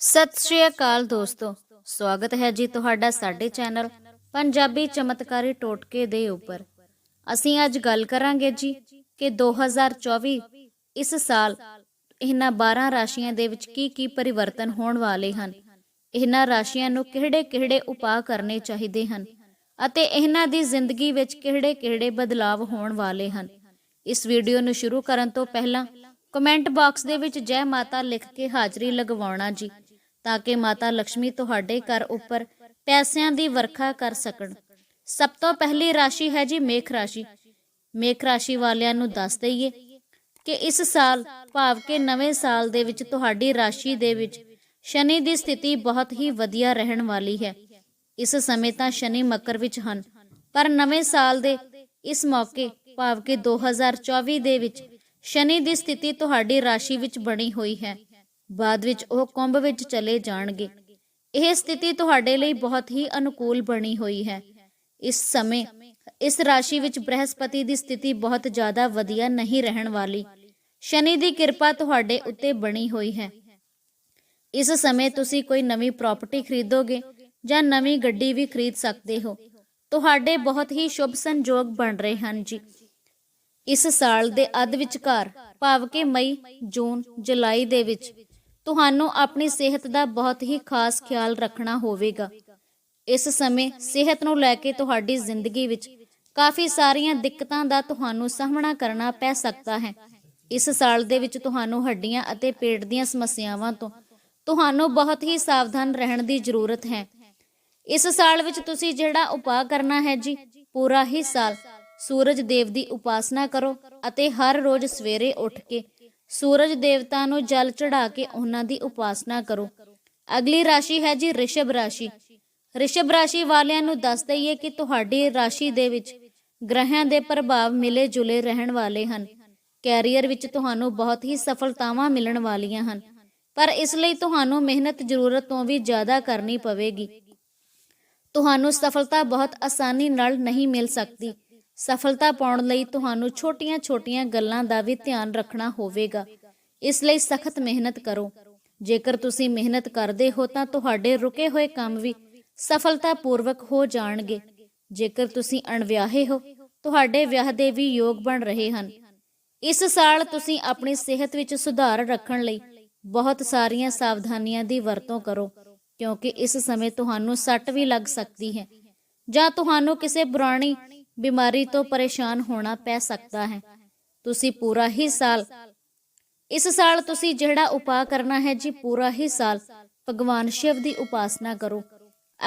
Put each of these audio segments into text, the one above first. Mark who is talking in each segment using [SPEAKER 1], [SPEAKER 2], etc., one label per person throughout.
[SPEAKER 1] ਸਤਿ ਸ਼੍ਰੀ ਅਕਾਲ ਦੋਸਤੋ। ਸਵਾਗਤ ਹੈ ਜੀ ਤੁਹਾਡਾ ਸਾਡੇ ਚੈਨਲ ਪੰਜਾਬੀ ਚਮਤਕਾਰੀ ਟੋਟਕੇ ਦੇ ਉੱਪਰ। ਅਸੀਂ ਅੱਜ ਗੱਲ ਕਰਾਂਗੇ ਜੀ ਕਿ 2024 ਇਸ ਸਾਲ ਇਹਨਾਂ 12 ਰਾਸ਼ੀਆਂ ਦੇ ਵਿੱਚ ਕੀ ਕੀ ਪਰਿਵਰਤਨ ਹੋਣ ਵਾਲੇ ਹਨ। ਇਹਨਾਂ ਰਾਸ਼ੀਆਂ ਨੂੰ ਕਿਹੜੇ-ਕਿਹੜੇ ਉਪਾਅ ਕਰਨੇ ਚਾਹੀਦੇ ਹਨ ਅਤੇ ਇਹਨਾਂ ਦੀ ਜ਼ਿੰਦਗੀ ਵਿੱਚ ਕਿਹੜੇ-ਕਿਹੜੇ ਬਦਲਾਵ ਹੋਣ ਵਾਲੇ ਹਨ। ਇਸ ਵੀਡੀਓ ਨੂੰ ਸ਼ੁਰੂ ਕਰਨ ਤੋਂ ਪਹਿਲਾਂ ਕਮੈਂਟ ਬਾਕਸ ਦੇ ਵਿੱਚ ਜੈ ਮਾਤਾ ਲਿਖ ਕੇ ਹਾਜ਼ਰੀ ਲਗਵਾਉਣਾ ਜੀ। ਤਾਂ ਕਿ ਮਾਤਾ ਲక్ష్ਮੀ ਤੁਹਾਡੇ ਘਰ ਉੱਪਰ ਪੈਸਿਆਂ ਦੀ ਵਰਖਾ ਕਰ ਸਕਣ। ਸਭ ਤੋਂ ਪਹਿਲੀ ਰਾਸ਼ੀ ਹੈ ਜੀ ਮੇਖ ਰਾਸ਼ੀ। ਮੇਖ ਰਾਸ਼ੀ ਵਾਲਿਆਂ ਨੂੰ ਦੱਸ ਦਈਏ ਕਿ ਇਸ ਸਾਲ, ਭਾਵ ਕਿ ਨਵੇਂ ਸਾਲ ਦੇ ਵਿੱਚ ਤੁਹਾਡੀ ਰਾਸ਼ੀ ਦੇ ਵਿੱਚ ਸ਼ਨੀ ਦੀ ਸਥਿਤੀ ਬਹੁਤ ਹੀ ਵਧੀਆ ਰਹਿਣ ਵਾਲੀ ਹੈ। ਇਸ ਸਮੇਂ ਤਾਂ ਸ਼ਨੀ ਮਕਰ ਵਿੱਚ ਹਨ, ਪਰ ਨਵੇਂ ਸਾਲ ਦੇ ਇਸ ਮੌਕੇ, ਭਾਵ ਕਿ 2024 ਦੇ ਵਿੱਚ ਸ਼ਨੀ ਦੀ ਸਥਿਤੀ ਤੁਹਾਡੀ ਰਾਸ਼ੀ ਵਿੱਚ ਬਣੀ ਹੋਈ ਹੈ। ਬਾਅਦ ਵਿੱਚ ਉਹ ਕੁੰਭ ਵਿੱਚ ਚਲੇ ਜਾਣਗੇ। ਇਹ ਸਥਿਤੀ ਤੁਹਾਡੇ ਲਈ ਬਹੁਤ ਹੀ ਅਨੁਕੂਲ ਬਣੀ ਹੋਈ ਹੈ। ਇਸ ਸਮੇਂ, ਇਸ ਰਾਸ਼ੀ ਵਿੱਚ ਬ੍ਰਹਸਪਤੀ ਦੀ ਸਥਿਤੀ ਬਹੁਤ ਜ਼ਿਆਦਾ ਵਧੀਆ ਨਹੀਂ ਰਹਿਣ ਵਾਲੀ। ਸ਼ਨੀ ਦੀ ਕਿਰਪਾ ਤੁਹਾਡੇ ਉੱਤੇ ਬਣੀ ਹੋਈ ਹੈ। ਇਸ ਸਮੇਂ ਤੁਸੀਂ ਕੋਈ ਨਵੀਂ ਪ੍ਰਾਪਰਟੀ ਖਰੀਦੋਗੇ ਜਾਂ ਨਵੀਂ ਗੱਡੀ ਵੀ ਖਰੀਦ ਸਕਦੇ ਹੋ। ਤੁਹਾਡੇ ਬਹੁਤ ਹੀ ਸ਼ੁਭ ਸੰਜੋਗ ਬਣ ਰਹੇ ਹਨ ਜੀ। ਇਸ ਸਾਲ ਦੇ ਅੱਧ ਵਿਚਕਾਰ, ਭਾਵ ਕਿ ਮਈ, ਜੂਨ, ਜੁਲਾਈ ਦੇ ਵਿੱਚ ਤੁਹਾਨੂੰ ਆਪਣੀ ਸਿਹਤ ਦਾ ਬਹੁਤ ਹੀ ਖਾਸ ਖਿਆਲ ਰੱਖਣਾ ਹੋਵੇਗਾ। ਇਸ ਸਮੇਂ ਸਿਹਤ ਨੂੰ ਲੈ ਕੇ ਤੁਹਾਡੀ ਜ਼ਿੰਦਗੀ ਵਿੱਚ ਕਾਫੀ ਸਾਰੀਆਂ ਦਿੱਕਤਾਂ ਦਾ ਤੁਹਾਨੂੰ ਸਾਹਮਣਾ ਕਰਨਾ ਪੈ ਸਕਦਾ ਹੈ। ਇਸ ਸਾਲ ਦੇ ਵਿੱਚ ਤੁਹਾਨੂੰ ਹੱਡੀਆਂ ਅਤੇ ਪੇਟ ਦੀਆਂ ਸਮੱਸਿਆਵਾਂ ਤੋਂ ਤੁਹਾਨੂੰ ਬਹੁਤ ਹੀ ਸਾਵਧਾਨ ਰਹਿਣ ਦੀ ਜ਼ਰੂਰਤ ਹੈ। ਇਸ ਸਾਲ ਵਿੱਚ ਤੁਸੀਂ ਜਿਹੜਾ ਉਪਾਅ ਕਰਨਾ ਹੈ ਜੀ, ਪੂਰਾ ਹੀ ਸਾਲ ਸੂਰਜ ਦੇਵ ਦੀ ਉਪਾਸਨਾ ਕਰੋ ਅਤੇ ਹਰ ਰੋਜ਼ ਸਵੇਰੇ ਉੱਠ ਕੇ ਸੂਰਜ ਦੇਵਤਾ ਨੂੰ ਜਲ ਚੜਾ ਕੇ ਉਹਨਾਂ ਦੀ ਉਪਾਸਨਾ ਕਰੋ। ਅਗਲੀ ਰਾਸ਼ੀ ਹੈ ਜੀ ਰਿਸ਼ਭ ਰਾਸ਼ੀ। ਰਿਸ਼ਭ ਰਾਸ਼ੀ ਵਾਲਿਆਂ ਨੂੰ ਦੱਸ ਦਈਏ ਕਿ ਤੁਹਾਡੀ ਰਾਸ਼ੀ ਦੇ ਵਿੱਚ ਗ੍ਰਹਿਆਂ ਦੇ ਪ੍ਰਭਾਵ ਮਿਲੇ ਜੁਲੇ ਰਹਿਣ ਵਾਲੇ ਹਨ। ਕੈਰੀਅਰ ਵਿੱਚ ਤੁਹਾਨੂੰ ਬਹੁਤ ਹੀ ਸਫਲਤਾਵਾਂ ਮਿਲਣ ਵਾਲੀਆਂ ਹਨ। ਪਰ ਇਸ ਲਈ ਤੁਹਾਨੂੰ ਮਿਹਨਤ ਜ਼ਰੂਰਤ ਤੋਂ ਵੀ ਜ਼ਿਆਦਾ ਕਰਨੀ ਪਵੇਗੀ। ਤੁਹਾਨੂੰ ਸਫਲਤਾ ਬਹੁਤ ਆਸਾਨੀ ਨਾਲ ਨਹੀਂ ਮਿਲ ਸਕਦੀ। ਸਫਲਤਾ ਪਾਉਣ ਲਈ ਤੁਹਾਨੂੰ ਛੋਟੀਆਂ-ਛੋਟੀਆਂ ਗੱਲਾਂ ਦਾ ਵੀ ਧਿਆਨ ਰੱਖਣਾ ਹੋਵੇਗਾ। ਇਸ ਲਈ ਸਖਤ ਮਿਹਨਤ ਕਰੋ। ਜੇਕਰ ਤੁਸੀਂ ਮਿਹਨਤ ਕਰਦੇ ਹੋ ਤਾਂ ਤੁਹਾਡੇ ਰੁਕੇ ਹੋਏ ਕੰਮ ਵੀ ਸਫਲਤਾਪੂਰਵਕ ਹੋ ਜਾਣਗੇ। ਜੇਕਰ ਤੁਸੀਂ ਅਣਵਿਆਹੇ ਹੋ, ਤੁਹਾਡੇ ਵਿਆਹ ਦੇ ਵੀ ਯੋਗ ਬਣ ਰਹੇ ਹਨ। ਇਸ ਸਾਲ ਤੁਸੀਂ ਆਪਣੀ ਸਿਹਤ ਵਿੱਚ ਸੁਧਾਰ ਰੱਖਣ ਲਈ ਬਹੁਤ ਸਾਰੀਆਂ ਸਾਵਧਾਨੀਆਂ ਦੀ ਵਰਤੋਂ ਕਰੋ, ਕਿਉਂਕਿ ਇਸ ਸਮੇਂ ਤੁਹਾਨੂੰ ਸੱਟ ਵੀ ਲੱਗ ਸਕਦੀ ਹੈ ਜਾਂ ਤੁਹਾਨੂੰ ਕਿਸੇ ਪੁਰਾਣੀ ਬਿਮਾਰੀ ਤੋਂ ਪਰੇਸ਼ਾਨ ਹੋਣਾ ਪੈ ਸਕਦਾ ਹੈ। ਤੁਸੀਂ ਪੂਰਾ ਹੀ ਸਾਲ ਇਸ ਸਾਲ ਤੁਸੀਂ ਜਿਹੜਾ ਉਪਾਅ ਕਰਨਾ ਹੈ ਜੀ, ਪੂਰਾ ਹੀ ਸਾਲ ਭਗਵਾਨ ਸ਼ਿਵ ਦੀ ਉਪਾਸਨਾ ਕਰੋ।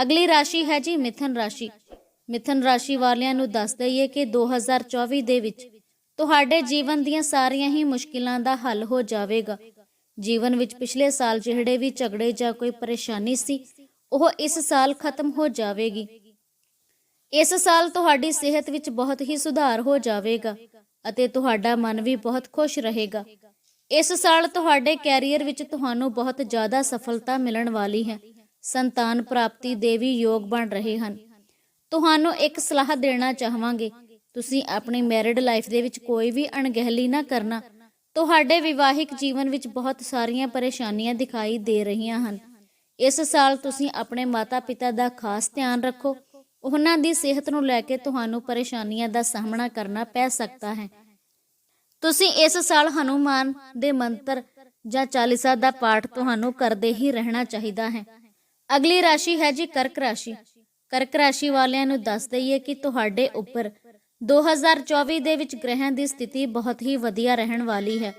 [SPEAKER 1] ਅਗਲੀ ਰਾਸ਼ੀ ਹੈ ਜੀ ਮਿਥਨ ਰਾਸ਼ੀ। ਮਿਥਨ ਰਾਸ਼ੀ ਵਾਲਿਆਂ ਨੂੰ ਦੱਸ ਦਈਏ ਕਿ 2024 ਦੇ ਵਿੱਚ ਤੁਹਾਡੇ ਜੀਵਨ ਦੀਆਂ ਸਾਰੀਆਂ ਹੀ ਮੁਸ਼ਕਿਲਾਂ ਦਾ ਹੱਲ ਹੋ ਜਾਵੇਗਾ। ਜੀਵਨ ਵਿੱਚ ਪਿਛਲੇ ਸਾਲ ਜਿਹੜੇ ਵੀ ਝਗੜੇ ਜਾਂ ਕੋਈ ਪਰੇਸ਼ਾਨੀ ਸੀ, ਉਹ ਇਸ ਸਾਲ ਖਤਮ ਹੋ ਜਾਵੇਗੀ। ਇਸ ਸਾਲ ਤੁਹਾਡੀ ਸਿਹਤ ਵਿੱਚ ਬਹੁਤ ਹੀ ਸੁਧਾਰ ਹੋ ਜਾਵੇਗਾ ਅਤੇ ਤੁਹਾਡਾ ਮਨ ਵੀ ਬਹੁਤ ਖੁਸ਼ ਰਹੇਗਾ। ਇਸ ਸਾਲ ਤੁਹਾਡੇ ਕੈਰੀਅਰ ਵਿੱਚ ਤੁਹਾਨੂੰ ਬਹੁਤ ਜ਼ਿਆਦਾ ਸਫਲਤਾ ਮਿਲਣ ਵਾਲੀ ਹੈ। ਸੰਤਾਨ ਪ੍ਰਾਪਤੀ ਦੇ ਵੀ ਯੋਗ ਬਣ ਰਹੇ ਹਨ। ਤੁਹਾਨੂੰ ਇੱਕ ਸਲਾਹ ਦੇਣਾ ਚਾਹਾਂਗੇ, ਤੁਸੀਂ ਆਪਣੀ ਮੈਰਿਡ ਲਾਈਫ ਦੇ ਵਿੱਚ ਕੋਈ ਵੀ ਅਣਗਹਿਲੀ ਨਾ ਕਰਨਾ। ਤੁਹਾਡੇ ਵਿਵਾਹਿਕ ਜੀਵਨ ਵਿੱਚ ਬਹੁਤ ਸਾਰੀਆਂ ਪਰੇਸ਼ਾਨੀਆਂ ਦਿਖਾਈ ਦੇ ਰਹੀਆਂ ਹਨ। ਇਸ ਸਾਲ ਤੁਸੀਂ ਆਪਣੇ ਮਾਤਾ-ਪਿਤਾ ਦਾ ਖਾਸ ਧਿਆਨ ਰੱਖੋ ਉਹਨਾਂ ਦੀ ਸਿਹਤ ਨੂੰ ਲੈ ਕੇ ਤੁਹਾਨੂੰ ਪਰੇਸ਼ਾਨੀਆਂ ਦਾ ਸਾਹਮਣਾ ਕਰਨਾ ਪੈ ਸਕਦਾ ਹੈ। ਤੁਸੀਂ ਇਸ ਸਾਲ ਹਨੂਮਾਨ ਦੇ ਮੰਤਰ ਜਾਂ ਚਾਲੀਸਾ ਦਾ ਪਾਠ ਤੁਹਾਨੂੰ ਕਰਦੇ ਹੀ ਰਹਿਣਾ ਚਾਹੀਦਾ ਹੈ। ਅਗਲੀ ਰਾਸ਼ੀ ਹੈ ਜੀ ਕਰਕ ਰਾਸ਼ੀ। ਕਰਕ ਰਾਸ਼ੀ ਵਾਲਿਆਂ ਨੂੰ ਦੱਸ ਦਈਏ ਕਿ ਤੁਹਾਡੇ ਉੱਪਰ 2024 ਦੇ ਵਿੱਚ ਗ੍ਰਹਿਆਂ ਦੀ ਸਥਿਤੀ ਬਹੁਤ ਹੀ ਵਧੀਆ ਰਹਿਣ ਵਾਲੀ ਹੈ।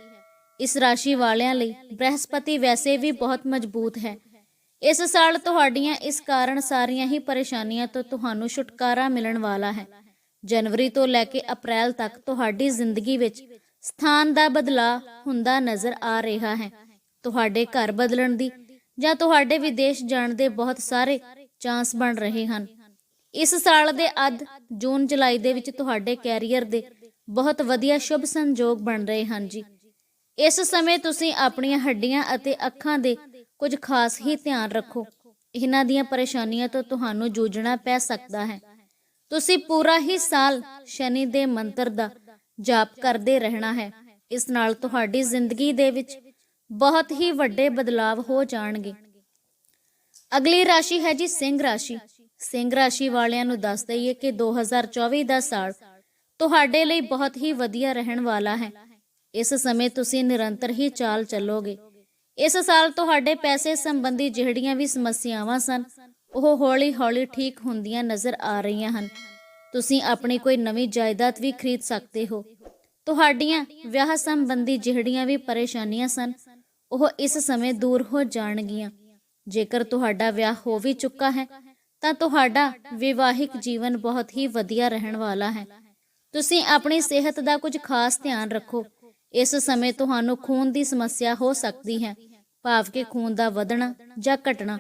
[SPEAKER 1] ਇਸ ਰਾਸ਼ੀ ਵਾਲਿਆਂ ਲਈ ਬ੍ਰਹਸਪਤੀ ਵੈਸੇ ਵੀ ਬਹੁਤ ਮਜ਼ਬੂਤ ਹੈ। ਇਸ ਸਾਲ ਤੁਹਾਡੀਆਂ ਇਸ ਕਾਰਨ ਸਾਰੀਆਂ ਹੀ ਪਰੇਸ਼ਾਨੀਆਂ ਤੋਂ ਤੁਹਾਨੂੰ ਛੁਟਕਾਰਾ ਮਿਲਣ ਵਾਲਾ ਹੈ। ਜਨਵਰੀ ਤੋਂ ਲੈ ਕੇ ਅਪ੍ਰੈਲ ਤੱਕ ਤੁਹਾਡੀ ਜ਼ਿੰਦਗੀ ਵਿੱਚ ਸਥਾਨ ਦਾ ਬਦਲਾਅ ਹੁੰਦਾ ਨਜ਼ਰ ਆ ਰਿਹਾ ਹੈ। ਤੁਹਾਡੇ ਘਰ ਬਦਲਣ ਦੀ ਜਾਂ ਤੁਹਾਡੇ ਵਿਦੇਸ਼ ਜਾਣ ਦੇ ਬਹੁਤ ਸਾਰੇ ਚਾਂਸ ਬਣ ਰਹੇ ਹਨ। ਇਸ ਸਾਲ ਦੇ ਅੱਧ ਜੂਨ ਜੁਲਾਈ ਦੇ ਵਿੱਚ ਤੁਹਾਡੇ ਕੈਰੀਅਰ ਦੇ ਬਹੁਤ ਵਧੀਆ ਸ਼ੁਭ ਸੰਜੋਗ ਬਣ ਰਹੇ ਹਨ ਜੀ। ਇਸ ਸਮੇਂ ਤੁਸੀਂ ਆਪਣੀਆਂ ਹੱਡੀਆਂ ਅਤੇ ਅੱਖਾਂ ਦੇ ਕੁਝ ਖਾਸ ਹੀ ਧਿਆਨ ਰੱਖੋ। ਇਹਨਾਂ ਦੀਆਂ ਪਰੇਸ਼ਾਨੀਆਂ ਤੋਂ ਤੁਹਾਨੂੰ ਜੂਝਣਾ ਪੈ ਸਕਦਾ ਹੈ। ਤੁਸੀਂ ਪੂਰਾ ਹੀ ਸਾਲ ਸ਼ਨੀ ਦੇ ਮੰਤਰ ਦਾ ਜਾਪ ਕਰਦੇ ਰਹਿਣਾ ਹੈ। ਇਸ ਨਾਲ ਤੁਹਾਡੀ ਜ਼ਿੰਦਗੀ ਦੇ ਵਿੱਚ ਬਹੁਤ ਹੀ ਵੱਡੇ ਬਦਲਾਵ ਹੋ ਜਾਣਗੇ। ਅਗਲੀ ਰਾਸ਼ੀ ਹੈ ਜੀ ਸਿੰਘ ਰਾਸ਼ੀ। ਸਿੰਘ ਰਾਸ਼ੀ ਵਾਲਿਆਂ ਨੂੰ ਦੱਸ ਦਈਏ ਕਿ 2024 ਦਾ ਸਾਲ ਤੁਹਾਡੇ ਲਈ ਬਹੁਤ ਹੀ ਵਧੀਆ ਰਹਿਣ ਵਾਲਾ ਹੈ। ਇਸ ਸਮੇਂ ਤੁਸੀਂ ਨਿਰੰਤਰ ਹੀ ਚਾਲ ਚੱਲੋਗੇ। ਇਸ ਸਾਲ ਤੁਹਾਡੇ ਪੈਸੇ ਸੰਬੰਧੀ ਜਿਹੜੀਆਂ ਵੀ ਸਮੱਸਿਆਵਾਂ ਸਨ, ਉਹ ਹੌਲੀ-ਹੌਲੀ ਠੀਕ ਹੁੰਦੀਆਂ ਨਜ਼ਰ ਆ ਰਹੀਆਂ ਹਨ। ਤੁਸੀਂ ਆਪਣੀ ਕੋਈ ਨਵੀਂ ਜਾਇਦਾਦ ਵੀ ਖਰੀਦ ਸਕਦੇ ਹੋ। ਤੁਹਾਡੀਆਂ ਵਿਆਹ ਸੰਬੰਧੀ ਜਿਹੜੀਆਂ ਵੀ ਪਰੇਸ਼ਾਨੀਆਂ ਸਨ, ਉਹ ਇਸ ਸਮੇਂ ਦੂਰ ਹੋ ਜਾਣਗੀਆਂ। ਜੇਕਰ ਤੁਹਾਡਾ ਵਿਆਹ ਹੋ ਵੀ ਚੁੱਕਾ ਹੈ, ਤਾਂ ਤੁਹਾਡਾ ਵਿਵਾਹਿਕ ਜੀਵਨ ਬਹੁਤ ਹੀ ਵਧੀਆ ਰਹਿਣ ਵਾਲਾ ਹੈ। ਤੁਸੀਂ ਆਪਣੀ ਸਿਹਤ ਦਾ ਕੁਝ ਖਾਸ ਧਿਆਨ ਰੱਖੋ। ਇਸ ਸਮੇਂ ਤੁਹਾਨੂੰ ਖੂਨ ਦੀ ਸਮੱਸਿਆ ਹੋ ਸਕਦੀ ਹੈ, ਭਾਵ ਕਿ ਖੂਨ ਦਾ ਵਧਣਾ ਜਾਂ ਘਟਣਾ।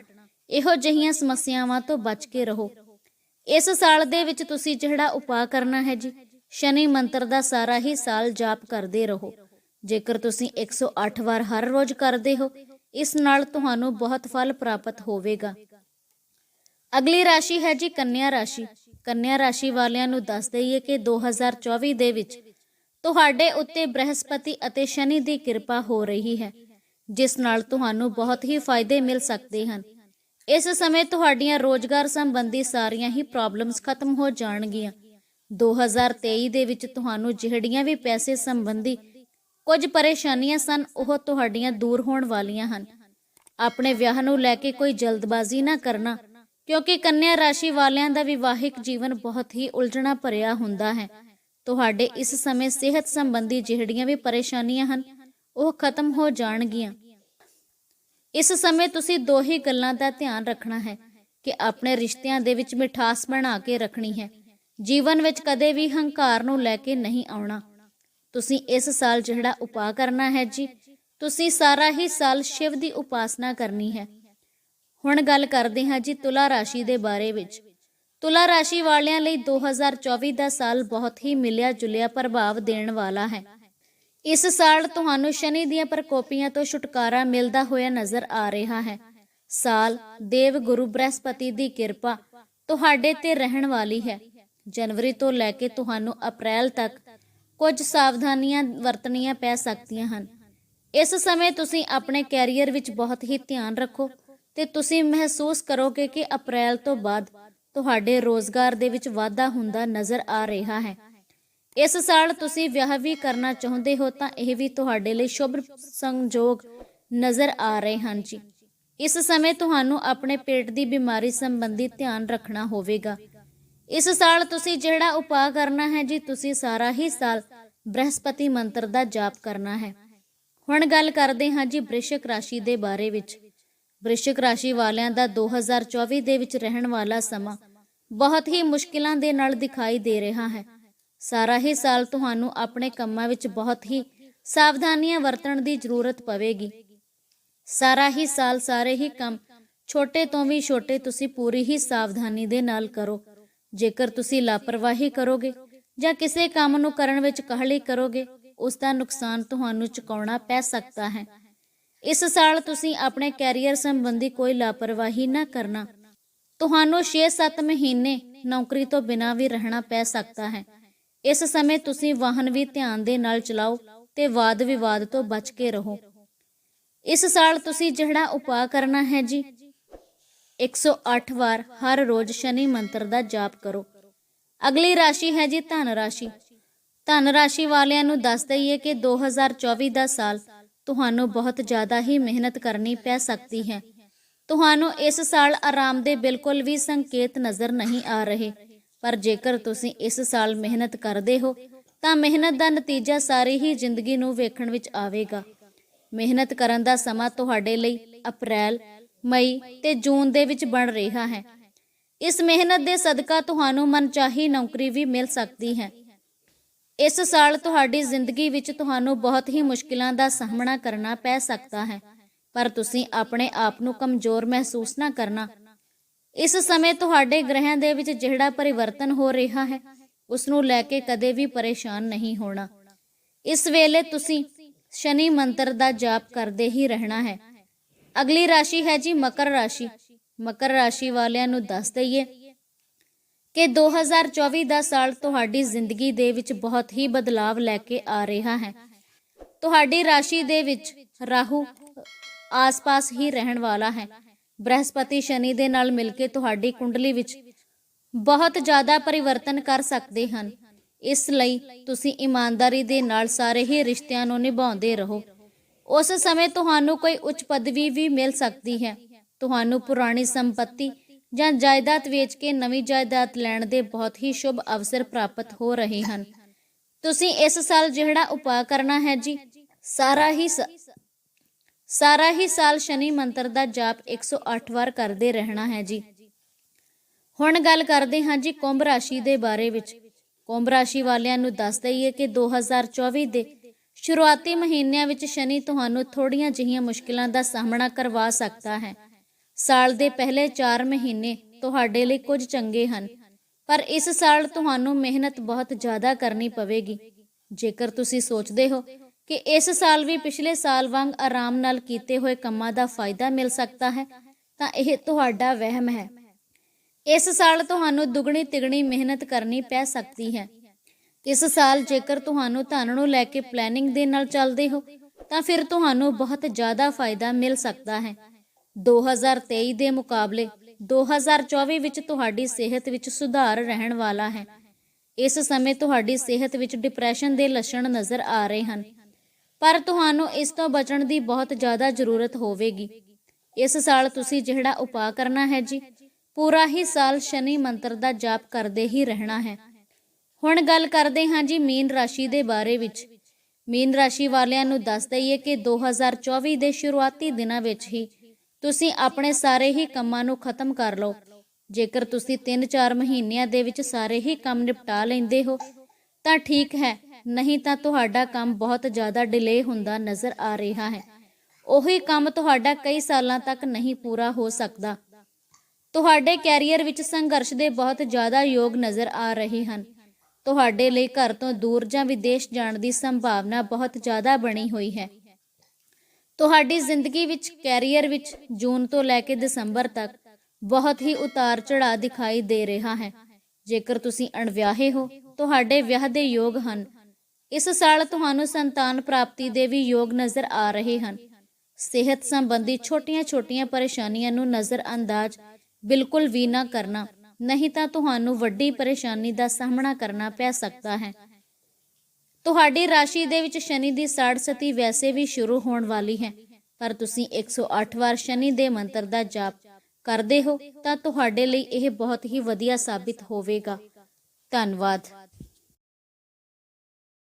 [SPEAKER 1] ਇਹੋ ਜਿਹੀਆਂ ਸਮੱਸਿਆਵਾਂ ਤੋਂ ਬਚ ਕੇ ਰਹੋ। ਇਸ ਸਾਲ ਦੇ ਵਿੱਚ ਤੁਸੀਂ ਜਿਹੜਾ ਉਪਾਅ ਕਰਨਾ ਹੈ ਜੀ, ਸ਼ਨੀ ਮੰਤਰ ਦਾ ਸਾਰਾ ਹੀ ਸਾਲ ਜਾਪ ਕਰਦੇ ਰਹੋ। ਜੇਕਰ ਤੁਸੀਂ 108 ਵਾਰ ਹਰ ਰੋਜ਼ ਕਰਦੇ ਹੋ, ਇਸ ਨਾਲ ਤੁਹਾਨੂੰ ਬਹੁਤ ਫਲ ਪ੍ਰਾਪਤ ਹੋਵੇਗਾ। ਅਗਲੀ ਰਾਸ਼ੀ ਹੈ ਜੀ ਕੰਨਿਆ ਰਾਸ਼ੀ। ਕੰਨਿਆ ਰਾਸ਼ੀ ਵਾਲਿਆਂ ਨੂੰ ਦੱਸ ਦਈਏ ਕਿ 2024 ਦੇ ਵਿੱਚ ਤੁਹਾਡੇ ਉੱਤੇ ਬ੍ਰਹਸਪਤੀ ਅਤੇ ਸ਼ਨੀ ਦੀ ਕਿਰਪਾ ਹੋ ਰਹੀ ਹੈ, ਜਿਸ ਨਾਲ ਤੁਹਾਨੂੰ ਬਹੁਤ ਹੀ ਫਾਇਦੇ ਮਿਲ ਸਕਦੇ ਹਨ। ਇਸ ਸਮੇਂ ਤੁਹਾਡੀਆਂ ਰੋਜ਼ਗਾਰ ਸੰਬੰਧੀ ਸਾਰੀਆਂ ਹੀ ਪ੍ਰੋਬਲਮਸ ਖਤਮ ਹੋ ਜਾਣਗੀਆਂ। 2023 ਦੇ ਵਿੱਚ ਤੁਹਾਨੂੰ ਜਿਹੜੀਆਂ ਵੀ ਪੈਸੇ ਸੰਬੰਧੀ ਕੁਝ ਪਰੇਸ਼ਾਨੀਆਂ ਸਨ, ਉਹ ਤੁਹਾਡੀਆਂ ਦੂਰ ਹੋਣ ਵਾਲੀਆਂ ਹਨ। ਆਪਣੇ ਵਿਆਹ ਨੂੰ ਲੈ ਕੇ ਕੋਈ ਜਲਦਬਾਜ਼ੀ ਨਾ ਕਰਨਾ, ਕਿਉਂਕਿ ਕੰਨਿਆ ਰਾਸ਼ੀ ਵਾਲਿਆਂ ਦਾ ਵਿਵਾਹਿਕ ਜੀਵਨ ਬਹੁਤ ਹੀ ਉਲਝਣਾ ਭਰਿਆ ਹੁੰਦਾ ਹੈ। ਤੁਹਾਡੇ ਇਸ ਸਮੇਂ ਸਿਹਤ ਸੰਬੰਧੀ ਜਿਹੜੀਆਂ ਵੀ ਪਰੇਸ਼ਾਨੀਆਂ ਹਨ, ਉਹ ਖਤਮ ਹੋ ਜਾਣਗੀਆਂ। ਇਸ ਸਮੇਂ ਤੁਸੀਂ ਦੋ ਹੀ ਗੱਲਾਂ ਦਾ ਧਿਆਨ ਰੱਖਣਾ ਹੈ ਕਿ ਆਪਣੇ ਰਿਸ਼ਤਿਆਂ ਦੇ ਵਿੱਚ ਮਿਠਾਸ ਬਣਾ ਕੇ ਰੱਖਣੀ ਹੈ। ਜੀਵਨ ਵਿੱਚ ਕਦੇ ਵੀ ਹੰਕਾਰ ਨੂੰ ਲੈ ਕੇ ਨਹੀਂ ਆਉਣਾ। ਤੁਸੀਂ ਇਸ ਸਾਲ ਜਿਹੜਾ ਉਪਾਅ ਕਰਨਾ ਹੈ ਜੀ, ਤੁਸੀਂ ਸਾਰਾ ਹੀ ਸਾਲ ਸ਼ਿਵ ਦੀ ਉਪਾਸਨਾ ਕਰਨੀ ਹੈ। ਹੁਣ ਗੱਲ ਕਰਦੇ ਹਾਂ ਜੀ ਤੁਲਾ ਰਾਸ਼ੀ ਦੇ ਬਾਰੇ ਵਿੱਚ। ਤੁਲਾ ਰਾਸ਼ੀ ਵਾਲਿਆਂ ਲਈ 2024 ਦਾ ਸਾਲ ਬਹੁਤ ਹੀ ਮਿਲਿਆ ਜੁਲਿਆ ਪ੍ਰਭਾਵ ਦੇਣ ਵਾਲਾ ਹੈ। ਇਸ ਸਾਲ ਤੁਹਾਨੂੰ ਸ਼ਨੀ ਦੀਆਂ ਪ੍ਰਕੋਪੀਆਂ ਤੋਂ ਛੁਟਕਾਰਾ ਮਿਲਦਾ ਹੋਇਆ ਨਜ਼ਰ ਆ ਰਿਹਾ ਹੈ। ਸਾਲ ਦੇਵ ਗੁਰੂ ਬ੍ਰਹਸਪਤੀ ਦੀ ਕਿਰਪਾ ਤੁਹਾਡੇ ਤੇ ਰਹਿਣ ਵਾਲੀ ਹੈ। ਜਨਵਰੀ ਤੋਂ ਲੈ ਕੇ ਤੁਹਾਨੂੰ ਅਪ੍ਰੈਲ ਤੱਕ ਕੁਝ ਸਾਵਧਾਨੀਆਂ ਵਰਤਣੀਆਂ ਪੈ ਸਕਦੀਆਂ ਹਨ। ਇਸ ਸਮੇਂ ਤੁਸੀਂ ਆਪਣੇ ਕੈਰੀਅਰ ਵਿੱਚ ਬਹੁਤ ਹੀ ਧਿਆਨ ਰੱਖੋ ਤੇ ਤੁਸੀਂ ਮਹਿਸੂਸ ਕਰੋਗੇ ਕਿ ਅਪ੍ਰੈਲ ਤੋਂ ਬਾਅਦ ਤੁਹਾਡੇ ਰੋਜ਼ਗਾਰ ਦੇ ਵਿੱਚ ਵਾਧਾ ਹੁੰਦਾ ਨਜ਼ਰ ਆ ਰਿਹਾ ਹੈ। ਇਸ ਸਾਲ ਤੁਸੀਂ ਵਿਆਹ ਵੀ ਕਰਨਾ ਚਾਹੁੰਦੇ ਹੋ ਤਾਂ ਇਹ ਵੀ ਤੁਹਾਡੇ ਲਈ ਸ਼ੁਭ ਸੰਜੋਗ ਨਜ਼ਰ ਆ ਰਹੇ ਹਨ ਜੀ। ਇਸ ਸਮੇਂ ਤੁਹਾਨੂੰ ਆਪਣੇ ਪੇਟ ਦੀ ਬਿਮਾਰੀ ਸੰਬੰਧੀ ਧਿਆਨ ਰੱਖਣਾ ਹੋਵੇਗਾ। ਇਸ ਸਾਲ ਤੁਸੀਂ ਜਿਹੜਾ ਉਪਾਅ ਕਰਨਾ ਹੈ ਜੀ, ਤੁਸੀਂ ਸਾਰਾ ਹੀ ਸਾਲ ਬ੍ਰਹਸਪਤੀ ਮੰਤਰ ਦਾ ਜਾਪ ਕਰਨਾ ਹੈ। ਹੁਣ ਗੱਲ ਕਰਦੇ ਹਾਂ ਜੀ, ਬ੍ਰਿਸ਼ਕ ਰਾਸ਼ੀ ਦੇ ਬਾਰੇ ਵਿੱਚ। ਬ੍ਰਿਸ਼ਕ ਰਾਸ਼ੀ ਵਾਲਿਆਂ ਦਾ 2024 ਦੇ ਵਿੱਚ ਰਹਿਣ ਵਾਲਾ ਸਮਾਂ ਬਹੁਤ ਹੀ ਮੁਸ਼ਕਿਲਾਂ ਦੇ ਨਾਲ ਦਿਖਾਈ ਦੇ ਰਿਹਾ ਹੈ। ਸਾਰਾ ਹੀ ਸਾਲ ਤੁਹਾਨੂੰ ਆਪਣੇ ਕੰਮਾਂ ਵਿੱਚ ਬਹੁਤ ਹੀ ਸਾਵਧਾਨੀਆਂ ਵਰਤਣ ਦੀ ਜ਼ਰੂਰਤ ਪਵੇਗੀ। ਸਾਰਾ ਹੀ ਸਾਲ ਸਾਰੇ ਹੀ ਕੰਮ ਛੋਟੇ ਤੋਂ ਵੀ ਛੋਟੇ ਤੁਸੀਂ ਪੂਰੀ ਹੀ ਸਾਵਧਾਨੀ ਦੇ ਨਾਲ ਕਰੋ। ਜੇਕਰ ਤੁਸੀਂ ਲਾਪਰਵਾਹੀ ਕਰੋਗੇ ਜਾਂ ਕਿਸੇ ਕੰਮ ਨੂੰ ਕਰਨ ਵਿੱਚ ਕਾਹਲੀ ਕਰੋਗੇ, ਉਸ ਦਾ ਨੁਕਸਾਨ ਤੁਹਾਨੂੰ ਚੁਕਾਉਣਾ ਪੈ ਸਕਦਾ ਹੈ। ਇਸ ਸਾਲ ਤੁਸੀਂ ਆਪਣੇ ਕੈਰੀਅਰ ਸੰਬੰਧੀ ਕੋਈ ਲਾਪਰਵਾਹੀ ਨਾ ਕਰਨਾ। ਤੁਹਾਨੂੰ 6-7 ਮਹੀਨੇ ਨੌਕਰੀ ਤੋਂ ਬਿਨਾਂ ਵੀ ਰਹਿਣਾ ਪੈ ਸਕਦਾ ਹੈ। ਇਸ ਸਮੇਂ ਤੁਸੀਂ ਵਾਹਨ ਵੀ ਧਿਆਨ ਦੇ ਨਾਲ ਚਲਾਓ ਤੇ ਵਾਦ ਵਿਵਾਦ ਤੋਂ ਬਚ ਕੇ ਰਹੋ। ਇਸ ਸਾਲ ਤੁਸੀਂ ਜਿਹੜਾ ਉਪਾਅ ਕਰਨਾ ਹੈ ਜੀ 108 ਵਾਰ ਹਰ ਰੋਜ਼ ਸ਼ਨੀ ਮੰਤਰ ਦਾ ਜਾਪ ਕਰੋ। ਅਗਲੀ ਰਾਸ਼ੀ ਹੈ ਜੀ ਧਨ ਰਾਸ਼ੀ। ਧਨ ਰਾਸ਼ੀ ਵਾਲਿਆਂ ਨੂੰ ਦੱਸ ਦਈਏ ਕਿ 2024 ਦਾ ਸਾਲ ਤੁਹਾਨੂੰ ਬਹੁਤ ਜ਼ਿਆਦਾ ਹੀ ਮਿਹਨਤ ਕਰਨੀ ਪੈ ਸਕਦੀ ਹੈ। ਤੁਹਾਨੂੰ ਇਸ ਸਾਲ ਆਰਾਮ ਦੇ ਬਿਲਕੁਲ ਵੀ ਸੰਕੇਤ ਨਜ਼ਰ ਨਹੀਂ ਆ ਰਹੇ। ਪਰ ਜੇਕਰ ਤੁਸੀਂ ਇਸ ਸਾਲ ਮਿਹਨਤ ਕਰਦੇ ਹੋ, ਤਾਂ ਮਿਹਨਤ ਦਾ ਨਤੀਜਾ ਸਾਰੀ ਹੀ ਜ਼ਿੰਦਗੀ ਨੂੰ ਵੇਖਣ ਵਿੱਚ ਆਵੇਗਾ। ਮਿਹਨਤ ਕਰਨ ਦਾ ਸਮਾਂ ਤੁਹਾਡੇ ਲਈ ਅਪ੍ਰੈਲ, ਮਈ ਤੇ ਜੂਨ ਦੇ ਵਿੱਚ ਬਣ ਰਿਹਾ ਹੈ। ਇਸ ਮਿਹਨਤ ਦੇ ਸਦਕਾ ਤੁਹਾਨੂੰ ਮਨਚਾਹੀ ਨੌਕਰੀ ਵੀ ਮਿਲ ਸਕਦੀ ਹੈ। ਇਸ ਸਾਲ ਤੁਹਾਡੀ ਜ਼ਿੰਦਗੀ ਵਿੱਚ ਤੁਹਾਨੂੰ ਬਹੁਤ ਹੀ ਮੁਸ਼ਕਿਲਾਂ ਦਾ ਸਾਹਮਣਾ ਕਰਨਾ ਪੈ ਸਕਦਾ ਹੈ, ਪਰ ਤੁਸੀਂ ਆਪਣੇ ਆਪ ਨੂੰ ਕਮਜ਼ੋਰ ਮਹਿਸੂਸ ਨਾ ਕਰਨਾ। ਇਸ ਸਮੇਂ ਤੁਹਾਡੇ ਗ੍ਰਹਿਆਂ ਦੇ ਵਿੱਚ ਜਿਹੜਾ ਪਰਿਵਰਤਨ ਹੋ ਰਿਹਾ ਹੈ ਉਸ ਨੂੰ ਲੈ ਕੇ ਕਦੇ ਵੀ ਪਰੇਸ਼ਾਨ ਨਹੀਂ ਹੋਣਾ। ਇਸ ਵੇਲੇ ਤੁਸੀਂ ਸ਼ਨੀ ਮੰਤਰ ਦਾ ਜਾਪ ਕਰਦੇ ਹੀ ਰਹਿਣਾ ਹੈ। ਅਗਲੀ ਰਾਸ਼ੀ ਹੈ ਜੀ ਮਕਰ ਰਾਸ਼ੀ। ਮਕਰ ਰਾਸ਼ੀ ਵਾਲਿਆਂ ਨੂੰ ਦੱਸ ਦਈਏ ਕਿ 2024 ਦਾ ਸਾਲ ਤੁਹਾਡੀ ਜ਼ਿੰਦਗੀ ਦੇ ਵਿੱਚ ਬਹੁਤ ਹੀ ਬਦਲਾਵ ਲੈ ਕੇ ਆ ਰਿਹਾ ਹੈ। ਤੁਹਾਡੀ ਰਾਸ਼ੀ ਦੇ ਵਿੱਚ ਰਾਹੂ ਆਸ-ਪਾਸ ਹੀ ਰਹਿਣ ਵਾਲਾ ਹੈ। ਬ੍ਰਹਸਪਤੀ ਸ਼ਨੀ ਦੇ ਨਾਲ ਮਿਲ ਕੇ ਤੁਹਾਡੀ ਕੁੰਡਲੀ ਵਿੱਚ ਬਹੁਤ ਜ਼ਿਆਦਾ ਪਰਿਵਰਤਨ ਕਰ ਸਕਦੇ ਹਨ। ਇਸ ਲਈ ਤੁਸੀਂ ਇਮਾਨਦਾਰੀ ਦੇ ਨਾਲ ਸਾਰੇ ਹੀ ਰਿਸ਼ਤਿਆਂ ਨੂੰ ਨਿਭਾਉਂਦੇ ਰਹੋ। ਉਸ ਸਮੇਂ ਤੁਹਾਨੂੰ ਕੋਈ ਉੱਚ ਪਦਵੀ ਵੀ ਮਿਲ ਸਕਦੀ ਹੈ। ਤੁਹਾਨੂੰ ਪੁਰਾਣੀ ਸੰਪਤੀ ਜਾਂ ਜਾਇਦਾਦ ਵੇਚ ਕੇ ਨਵੀਂ ਜਾਇਦਾਦ ਲੈਣ ਦੇ ਬਹੁਤ ਹੀ ਸ਼ੁਭ ਅਵਸਰ ਪ੍ਰਾਪਤ ਹੋ ਰਹੇ ਹਨ। ਤੁਸੀਂ ਇਸ ਸਾਲ ਜਿਹੜਾ ਉਪਾਅ ਕਰਨਾ ਹੈ ਜੀ, ਸਾਰਾ ਹੀ ਸਾਰਾ ਹੀ ਸਾਲ ਸ਼ਨੀ ਮੰਤਰ ਦਾ ਜਾਪ 108 ਵਾਰ ਕਰਦੇ ਰਹਿਣਾ ਹੈ ਜੀ। ਹੁਣ ਗੱਲ ਕਰਦੇ ਹਾਂ ਜੀ ਕੁੰਭ ਰਾਸ਼ੀ ਦੇ ਬਾਰੇ ਵਿੱਚ। ਕੁੰਭ ਰਾਸ਼ੀ ਵਾਲਿਆਂ ਨੂੰ ਦੱਸ ਦਈਏ ਕਿ 2024 ਦੇ ਸ਼ੁਰੂਆਤੀ ਮਹੀਨਿਆਂ ਵਿੱਚ ਸ਼ਨੀ ਤੁਹਾਨੂੰ ਥੋੜੀਆਂ ਜਿਹੀਆਂ ਮੁਸ਼ਕਿਲਾਂ ਦਾ ਸਾਹਮਣਾ ਕਰਵਾ ਸਕਦਾ ਹੈ। ਸਾਲ ਦੇ ਪਹਿਲੇ 4 ਮਹੀਨੇ ਤੁਹਾਡੇ ਲਈ ਕੁਝ ਚੰਗੇ ਹਨ, ਪਰ ਇਸ ਸਾਲ ਤੁਹਾਨੂੰ ਮਿਹਨਤ ਬਹੁਤ ਜ਼ਿਆਦਾ ਕਰਨੀ ਪਵੇਗੀ। ਜੇਕਰ ਤੁਸੀਂ ਸੋਚਦੇ ਹੋ ਕਿ ਇਸ ਸਾਲ ਵੀ ਪਿਛਲੇ ਸਾਲ ਵਾਂਗ ਆਰਾਮ ਨਾਲ ਕੀਤੇ ਹੋਏ ਕੰਮਾਂ ਦਾ ਫਾਇਦਾ ਮਿਲ ਸਕਦਾ ਹੈ, ਤਾਂ ਇਹ ਤੁਹਾਡਾ ਵਹਿਮ ਹੈ। ਇਸ ਸਾਲ ਤੁਹਾਨੂੰ ਦੁੱਗਣੀ ਤਿਗਣੀ ਮਿਹਨਤ ਕਰਨੀ ਪੈ ਸਕਦੀ ਹੈ। ਇਸ ਸਾਲ ਜੇਕਰ ਤੁਹਾਨੂੰ ਧਨ ਨੂੰ ਲੈ ਕੇ ਪਲੈਨਿੰਗ ਦੇ ਨਾਲ ਚੱਲਦੇ ਹੋ, ਤਾਂ ਫਿਰ ਤੁਹਾਨੂੰ ਬਹੁਤ ਜ਼ਿਆਦਾ ਫਾਇਦਾ ਮਿਲ ਸਕਦਾ ਹੈ। 2023 ਦੇ ਮੁਕਾਬਲੇ 2024 ਵਿੱਚ ਤੁਹਾਡੀ ਸਿਹਤ ਵਿੱਚ ਸੁਧਾਰ ਰਹਿਣ ਵਾਲਾ ਹੈ। ਇਸ ਸਮੇਂ ਤੁਹਾਡੀ ਸਿਹਤ ਵਿੱਚ ਡਿਪਰੈਸ਼ਨ ਦੇ ਲੱਛਣ ਨਜ਼ਰ ਆ ਰਹੇ ਹਨ। ਪਰ ਤੁਹਾਨੂੰ ਇਸ ਤੋਂ ਬਚਣ ਦੀ ਬਹੁਤ ਜ਼ਿਆਦਾ ਜ਼ਰੂਰਤ ਹੋਵੇਗੀ। ਇਸ ਸਾਲ ਤੁਸੀਂ ਜਿਹੜਾ ਉਪਾਅ ਕਰਨਾ ਹੈ ਜੀ, ਪੂਰਾ ਹੀ ਸਾਲ ਸ਼ਨੀ ਮੰਤਰ ਦਾ ਜਾਪ ਕਰਦੇ ਹੀ ਰਹਿਣਾ ਹੈ। ਹੁਣ ਗੱਲ ਕਰਦੇ ਹਾਂ ਜੀ ਮੀਨ ਰਾਸ਼ੀ ਦੇ ਬਾਰੇ ਵਿੱਚ। ਮੀਨ ਰਾਸ਼ੀ ਵਾਲਿਆਂ ਨੂੰ ਦੱਸ ਦਈਏ ਕਿ 2024 ਦੇ ਸ਼ੁਰੂਆਤੀ ਦਿਨਾਂ ਵਿੱਚ ਹੀ ਤੁਸੀਂ ਆਪਣੇ ਸਾਰੇ ਹੀ ਕੰਮਾਂ ਨੂੰ ਖਤਮ ਕਰ ਲਓ। ਜੇਕਰ ਤੁਸੀਂ 3-4 ਮਹੀਨਿਆਂ ਦੇ ਵਿੱਚ ਸਾਰੇ ਹੀ ਕੰਮ ਨਿਪਟਾ ਲੈਂਦੇ ਹੋ, ਤਾਂ ਠੀਕ ਹੈ। ਨਹੀਂ ਤਾਂ ਤੁਹਾਡਾ ਕੰਮ ਬਹੁਤ ਜ਼ਿਆਦਾ ਡਿਲੇ ਹੁੰਦਾ ਨਜ਼ਰ ਆ ਰਿਹਾ ਹੈ। ਉਹੀ ਕੰਮ ਤੁਹਾਡਾ ਕਈ ਸਾਲਾਂ ਤੱਕ ਨਹੀਂ ਪੂਰਾ ਹੋ ਸਕਦਾ। ਤੁਹਾਡੇ ਕੈਰੀਅਰ ਵਿੱਚ ਸੰਘਰਸ਼ ਦੇ ਬਹੁਤ ਜ਼ਿਆਦਾ ਯੋਗ ਨਜ਼ਰ ਆ ਰਹੇ ਹਨ। ਤੁਹਾਡੇ ਲਈ ਘਰ ਤੋਂ ਦੂਰ ਜਾਂ ਵਿਦੇਸ਼ ਜਾਣ ਦੀ ਸੰਭਾਵਨਾ ਬਹੁਤ ਜ਼ਿਆਦਾ ਬਣੀ ਹੋਈ ਹੈ। ਤੁਹਾਡੀ ਜ਼ਿੰਦਗੀ ਵਿੱਚ, ਕੈਰੀਅਰ ਵਿੱਚ ਜੂਨ ਤੋਂ ਲੈ ਕੇ ਦਸੰਬਰ ਤੱਕ ਬਹੁਤ ਹੀ ਉਤਾਰ ਚੜ੍ਹਾਅ ਦਿਖਾਈ ਦੇ ਰਿਹਾ ਹੈ। ਜੇਕਰ ਤੁਸੀਂ ਅਣਵਿਆਹੇ ਹੋ, ਤੁਹਾਡੇ ਵਿਆਹ ਦੇ ਯੋਗ ਹਨ। ਇਸ ਸਾਲ ਤੁਹਾਨੂੰ ਸੰਤਾਨ ਪ੍ਰਾਪਤੀ ਦੇ ਵੀ ਯੋਗ ਨਜ਼ਰ ਆ ਰਹੇ ਹਨ। ਸਿਹਤ ਸੰਬੰਧੀ ਛੋਟੀਆਂ-ਛੋਟੀਆਂ ਪਰੇਸ਼ਾਨੀਆਂ ਨੂੰ ਨਜ਼ਰ ਅੰਦਾਜ਼ ਬਿਲਕੁਲ ਵੀ ਨਾ ਕਰਨਾ, ਨਹੀਂ ਤਾਂ ਤੁਹਾਨੂੰ ਵੱਡੀ ਪਰੇਸ਼ਾਨੀ ਦਾ ਸਾਹਮਣਾ ਕਰਨਾ ਪੈ ਸਕਦਾ ਹੈ। ਤੁਹਾਡੀ ਰਾਸ਼ੀ ਦੇ ਵਿੱਚ ਸ਼ਨੀ ਦੀ ਸਾੜ ਸਤੀ ਵੈਸੇ ਵੀ ਸ਼ੁਰੂ ਹੋਣ ਵਾਲੀ ਹੈ, ਪਰ ਤੁਸੀਂ 108 ਵਾਰ ਸ਼ਨੀ ਦੇ ਮੰਤਰ ਦਾ ਜਾਪ ਕਰਦੇ ਹੋ ਤਾਂ ਤੁਹਾਡੇ ਲਈ ਇਹ ਬਹੁਤ ਹੀ ਵਧੀਆ ਸਾਬਿਤ ਹੋਵੇਗਾ। ਧੰਨਵਾਦ।